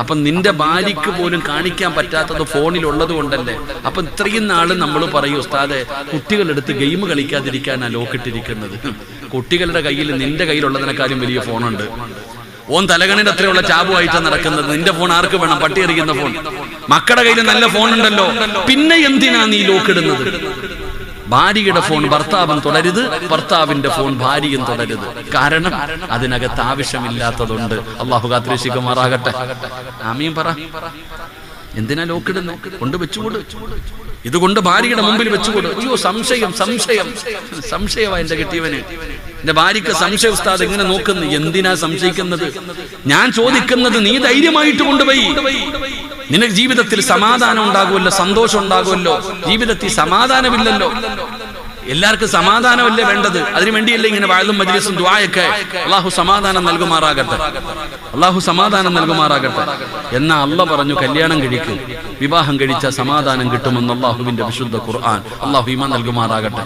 അപ്പൊ നിന്റെ ഭാര്യക്ക് പോലും കാണിക്കാൻ പറ്റാത്തത് ഫോണിൽ ഉള്ളത് കൊണ്ടല്ലേ അപ്പൊ ഇത്രയും നാൾ നമ്മൾ പറയും ഉസ്താദെ കുട്ടികളെടുത്ത് ഗെയിം കളിക്കാതിരിക്കാനാ ലോക്കിട്ടിരിക്കുന്നത് കുട്ടികളുടെ കയ്യിൽ നിന്റെ കയ്യിലുള്ളതിനേക്കാളും വലിയ ഫോണുണ്ട്. ഓൻ തലകണിന്റെ അത്രയുള്ള ചാബുമായിട്ടാണ് നടക്കുന്നത്. നിന്റെ ഫോൺ ആർക്ക് വേണം? പട്ടി എറിയുന്ന ഫോൺ. മക്കളുടെ കയ്യിൽ നല്ല ഫോൺ ഉണ്ടല്ലോ. പിന്നെ എന്തിനാ നീ ലോക്കിടുന്നത് ഭാര്യയുടെ ഫോൺ ഭർത്താവൻ തുടരുത്. ഭർത്താവിന്റെ ഫോൺ ഭാര്യയും തുടരുത്. കാരണം അതിനകത്ത് ആവശ്യമില്ലാത്തതുണ്ട്. അള്ളാഹു കാത്തിരക്ഷിക്കുമാറാകട്ടെ. ആമീൻ പറ. എന്തിനാ ലോക്കിടുന്നു കൊണ്ട് വെച്ചുകൂട്. ഇതുകൊണ്ട് ഭാര്യയുടെ മുമ്പിൽ വെച്ചുകൊണ്ട് അയ്യോ സംശയം സംശയം. സംശയമാ എന്റെ കെട്ടിയവന്. എന്റെ ഭാര്യക്ക് സംശയ ഉസ്താദ് എങ്ങനെ നോക്കുന്നു. എന്തിനാ സംശയിക്കുന്നത്? ഞാൻ ചോദിക്കുന്നത് നീ ധൈര്യമായിട്ട് കൊണ്ടുപോയി. നിനക്ക് ജീവിതത്തിൽ സമാധാനം ഉണ്ടാകുമല്ലോ സന്തോഷം ഉണ്ടാകുമല്ലോ. ജീവിതത്തിൽ സമാധാനമില്ലല്ലോ. എല്ലാവർക്കും സമാധാനമല്ലേ വേണ്ടത്? അതിനു വേണ്ടിയല്ലേ ഇങ്ങനെ വാഴും മജ്ലിസും ദ്വായൊക്കെ അള്ളാഹു സമാധാനം നൽകുമാറാകട്ടെ. അള്ളാഹു സമാധാനം നൽകുമാറാകട്ടെ. എന്നാ അല്ല പറഞ്ഞു കല്യാണം കഴിക്കും. വിവാഹം കഴിച്ച സമാധാനം കിട്ടുമെന്ന് അള്ളാഹുവിന്റെ വിശുദ്ധ ഖുർആൻ. അള്ളാഹു ഇമ നൽകുമാറാകട്ടെ.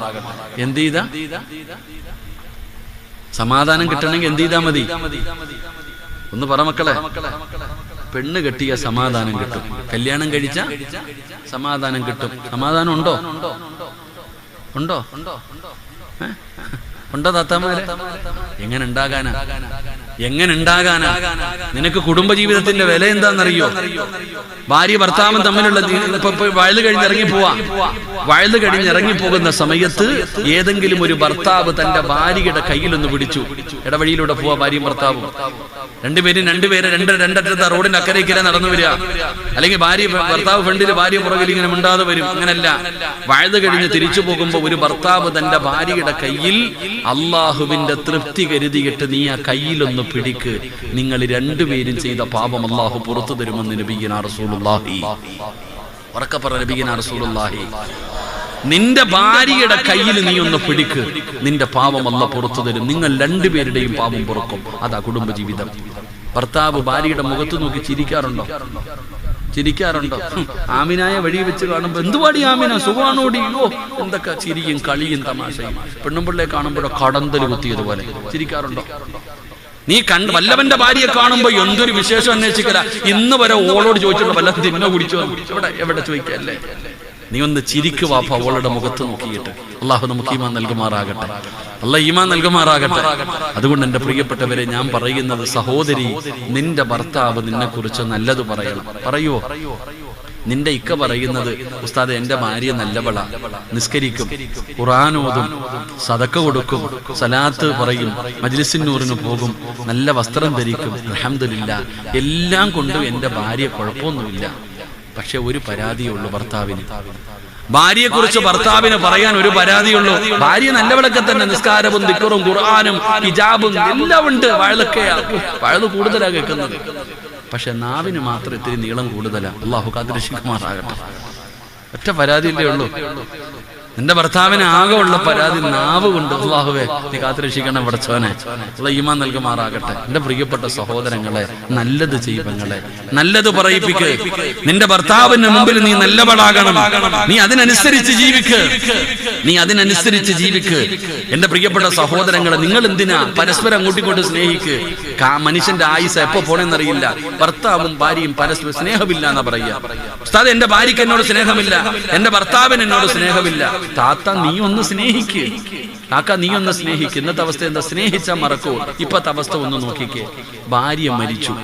എന്ത് ചെയ്താ? സമാധാനം കിട്ടണമെങ്കിൽ എന്ത് ചെയ്താ മതി? ഒന്ന് പറ മക്കളെ. പെണ്ണ് കെട്ടിയ സമാധാനം കിട്ടും. കല്യാണം കഴിച്ച സമാധാനം കിട്ടും. സമാധാനം ഉണ്ടോ? ഉണ്ടോ? ഉണ്ടോ ഉണ്ടോ ഉണ്ടോ താത്താമാരെ? എങ്ങനെ ഉണ്ടാകാനാ? എങ്ങനെ ഉണ്ടാകാനാ നിനക്ക് കുടുംബജീവിതത്തിന്റെ വില എന്താണെന്നറിയോ? ഭാര്യ ഭർത്താവും തമ്മിലുള്ള വയൽ കഴിഞ്ഞ് ഇറങ്ങി പോവാ. വയൽ കഴിഞ്ഞ് ഇറങ്ങി പോകുന്ന സമയത്ത് ഏതെങ്കിലും ഒരു ഭർത്താവ് തന്റെ ഭാര്യയുടെ കയ്യിലൊന്ന് പിടിച്ചു. ഇടവഴിയിലൂടെ പോവാ ഭാര്യയും ഭർത്താവും. രണ്ടുപേരും രണ്ടുപേരെ രണ്ട് രണ്ടറ്റത്തെ റോഡിന്റെ അക്കരയ്ക്കല നടന്നു വരിക. അല്ലെങ്കിൽ ഭാര്യ ഭർത്താവ് ഫ്രണ്ടിൽ ഭാര്യ പുറകിൽ ഇങ്ങനെ മിണ്ടാതെ വരും. അങ്ങനല്ല. വഴുത് കഴിഞ്ഞ് തിരിച്ചു പോകുമ്പോ ഒരു ഭർത്താവ് തന്റെ ഭാര്യയുടെ കയ്യിൽ അള്ളാഹുവിന്റെ തൃപ്തി കരുതിയിട്ട് നീ ആ കയ്യിലൊന്ന് പിടിക്ക്. നിങ്ങൾ രണ്ടുപേരും ചെയ്ത പാപം അള്ളാഹു പുറത്തു തരുമെന്ന് നബീന റസൂലുള്ളാഹി. നിന്റെ ഭാര്യയുടെ കയ്യിൽ നീ ഒന്ന് പിടിക്ക്. നിന്റെ പാപം അല്ല പുറത്തു തരും. നിങ്ങൾ രണ്ടുപേരുടെയും പാപം പുറക്കും. അതാ കുടുംബജീവിതം. ഭർത്താവ് ഭാര്യയുടെ മുഖത്ത് നോക്കി ചിരിക്കാറുണ്ടോ? ചിരിക്കാറുണ്ടോ? ആമിനായ വഴി വെച്ച് കാണുമ്പോ എന്തുപാടി ആമിന? സുഖമാണോടി? എന്തൊക്കെ ചിരിയും കളിയും തമാശയും. പെണ്ണുമ്പിള്ളയെ കാണുമ്പോഴോ കടന്തൽ കുത്തിയതുപോലെ. ചിരിക്കാറുണ്ടോ? നീ കണ്ട് വല്ലവന്റെ ഭാര്യയെ കാണുമ്പോ എന്തൊരു വിശേഷം അന്വേഷിക്കല? ഇന്ന് വരെ ഓളോട് ചോദിച്ചിട്ട് വല്ല തിന്മ കുടിച്ചോ എവിടെ എവിടെ ചോദിക്കല്ലേ? നീ ഒന്ന് ചിരിക്കു വാപ്പ അവളുടെ മുഖത്ത് നോക്കിയിട്ട്. അള്ളാഹു നമുക്ക് ഈമാൻ നൽകുമാറാകട്ടെ. അല്ല ഈമാൻ നൽകുമാറാകട്ടെ. അതുകൊണ്ട് എന്റെ പ്രിയപ്പെട്ടവരെ ഞാൻ പറയുന്നത് സഹോദരി നിന്റെ ഭർത്താവ് നിന്നെ കുറിച്ച് നല്ലത് പറയണം. പറയുവോ നിന്റെ ഇക്ക പറയുന്നത് ഉസ്താദ് എന്റെ ഭാര്യ നല്ലവള നിസ്കരിക്കും ഖുറാനോതും സതക്ക കൊടുക്കും സലാത്ത് പറയും മജ്ലിസിന്നൂറിന് പോകും നല്ല വസ്ത്രം ധരിക്കും അൽഹംദുലില്ലാ എല്ലാം കൊണ്ടും എന്റെ ഭാര്യ കുഴപ്പമൊന്നുമില്ല. പക്ഷെ ഒരു പരാതിയുള്ളൂ ഭർത്താവിന്. ഭാര്യയെ കുറിച്ച് ഭർത്താവിന് പറയാൻ ഒരു പരാതിയുള്ളൂ ഭാര്യ നല്ലവളൊക്കെ തന്നെ നിസ്കാരവും ദിക്കറും ഖുർആാനും ഹിജാബും എല്ലാം ഉണ്ട് വയലൊക്കെയാ. വഴുത് കൂടുതലാണ് കേൾക്കുന്നത്. പക്ഷെ നാവിന് മാത്രം ഇത്തിരി നീളം കൂടുതലാണ് അള്ളാഹു കാത്തിരക്ഷിക്കുമാറാകട്ടെ ഒറ്റ പരാതിയില്ലേ ഉള്ളൂ. നിന്റെ ഭർത്താവിന് ആകെ ഉള്ള പരാതി നാവ് കൊണ്ട് അള്ളാഹുവേ നീ കാത്തുരക്ഷിക്കണം പടച്ചവനെ. ഈമാൻ നൽകുമാറാകട്ടെ. എന്റെ പ്രിയപ്പെട്ട സഹോദരങ്ങളെ നല്ലത് ചെയ്യുവങ്ങളെ നല്ലത് പറയിപ്പിക്ക്. നിന്റെ ഭർത്താവിന് മുമ്പിൽ നീ നല്ലവളാകണം. നീ അതിനനുസരിച്ച് ജീവിക്ക്. നീ അതിനനുസരിച്ച് ജീവിക്ക്. എന്റെ പ്രിയപ്പെട്ട സഹോദരങ്ങളെ നിങ്ങൾ എന്തിനാ പരസ്പരം അങ്ങോട്ടിങ്ങോട്ട് സ്നേഹിക്ക്? മനുഷ്യന്റെ ആയുസ് എപ്പോ പോണെന്നറിയില്ല. ഭർത്താവും ഭാര്യയും പരസ്പരം സ്നേഹമില്ല എന്നാ പറയുക. ഉസ്താദ് എന്റെ ഭാര്യക്ക് എന്നോട് സ്നേഹമില്ല. എന്റെ ഭർത്താവിന് എന്നോട് സ്നേഹമില്ല. താത്ത നീ ഒന്ന് സ്നേഹിക്ക്. കാക്ക നീ ഒന്ന് സ്നേഹിക്ക്. ഇന്നത്തെ അവസ്ഥ എന്താ? സ്നേഹിച്ചാ മറക്കോ. ഇപ്പത്തെ അവസ്ഥ ഒന്ന് നോക്കിക്കേ. ഭാര്യ മരിച്ചു.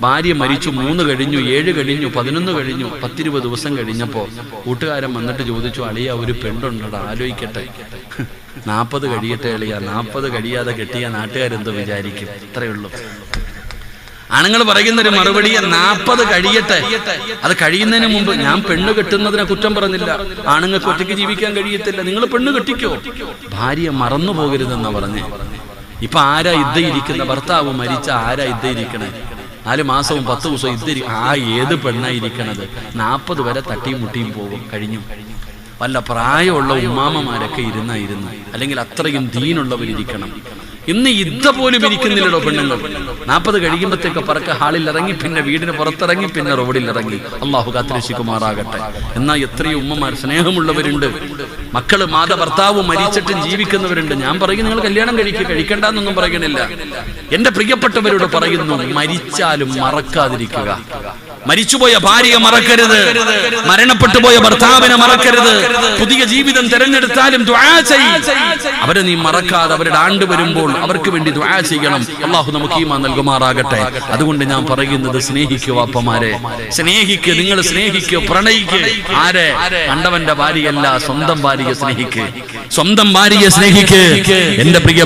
ഭാര്യ മരിച്ചു മൂന്ന് കഴിഞ്ഞു ഏഴ് കഴിഞ്ഞു പതിനൊന്ന് കഴിഞ്ഞു പത്തിരുപത് ദിവസം കഴിഞ്ഞപ്പോ കൂട്ടുകാരൻ വന്നിട്ട് ചോദിച്ചു അളിയ ഒരു പെണ്ണുണ്ടോ ആലോചിക്കട്ടെ. നാപ്പത് കഴിയട്ടെ അളിയ നാപ്പത് കഴിയാതെ കെട്ടിയ നാട്ടുകാരെന്തോ വിചാരിക്കും? ഇത്രയേ ഉള്ളൂ. ആണുങ്ങൾ പറയുന്ന ഒരു മറുപടി നാപ്പത് കഴിയട്ടെ. അത് കഴിയുന്നതിന് മുമ്പ് ഞാൻ പെണ്ണ് കെട്ടുന്നതിനെ കുറ്റം പറഞ്ഞില്ല. ആണുങ്ങൾക്ക് ഒറ്റയ്ക്ക് ജീവിക്കാൻ കഴിയത്തില്ല. നിങ്ങൾ പെണ്ണ് കെട്ടിക്കോ. ഭാര്യ മറന്നു പോകരുതെന്ന് പറഞ്ഞു. ഇപ്പൊ ആരാ ഇദ്ദ ഇരിക്കുന്ന? ഭർത്താവ് മരിച്ച ആരാ ഇദ്ദ ഇരിക്കണേ? നാല് മാസവും പത്ത് ദിവസവും ഇദ്ദ ആ ഏത് പെണ്ണായിരിക്കണത് നാപ്പത് വരെ തട്ടിയും മുട്ടിയും പോകും. കഴിഞ്ഞു. വല്ല പ്രായമുള്ള ഉമ്മാമമാരൊക്കെ ഇരുന്നായിരുന്നു അല്ലെങ്കിൽ അത്രയും ദീനുള്ളവരിയ്ക്കണം ഇന്ന് യുദ്ധ പോലും ഇരിക്കുന്നില്ലടോ പെണ്ണുങ്ങൾ. നാൽപ്പത് കഴിയുമ്പോഴത്തേക്ക് പറക്ക ഹാളിൽ ഇറങ്ങി പിന്നെ വീടിന് പുറത്തിറങ്ങി പിന്നെ റോഡിൽ ഇറങ്ങി. അള്ളാഹു കാത്തിരക്ഷിക്കുമാറാകട്ടെ. എന്നാൽ എത്രയും ഉമ്മമാർ സ്നേഹമുള്ളവരുണ്ട്. മക്കൾ മാത ഭർത്താവ് മരിച്ചിട്ടും ജീവിക്കുന്നവരുണ്ട്. ഞാൻ പറയും നിങ്ങൾ കല്യാണം കഴിക്കുക കഴിക്കണ്ടെന്നൊന്നും പറയണില്ല എന്റെ പ്രിയപ്പെട്ടവരോട് പറയുന്നു മരിച്ചാലും മറക്കാതിരിക്കുക. മരിച്ചുപോയ ഭാര്യയെ മറക്കരുത്. മരണപ്പെട്ടു പോയ ഭർത്താവിനെ മറക്കരുത്. പുതിയ ജീവിതം തിരഞ്ഞെടുത്താലും. അവരെ നീ മറക്കാതെ അവരുടെ ആണ്ട് വരുമ്പോൾ അവർക്ക് വേണ്ടി ദ്വാ ചെയ്യണം. അള്ളാഹു നമുക്ക് ഈമാൻ നൽകുമാറാകട്ടെ. അതുകൊണ്ട് ഞാൻ പറയുന്നത് സ്നേഹിക്കുക അപ്പമാരെ. സ്നേഹിക്ക് നിങ്ങൾ സ്നേഹിക്കുക പ്രണയിക്ക്. ആരെ? കണ്ടവന്റെ ഭാര്യയല്ല സ്വന്തം ഭാര്യയെ സ്നേഹിക്ക്. സ്വന്തം ഭാര്യയെ സ്നേഹിക്ക്. എന്റെ പ്രിയ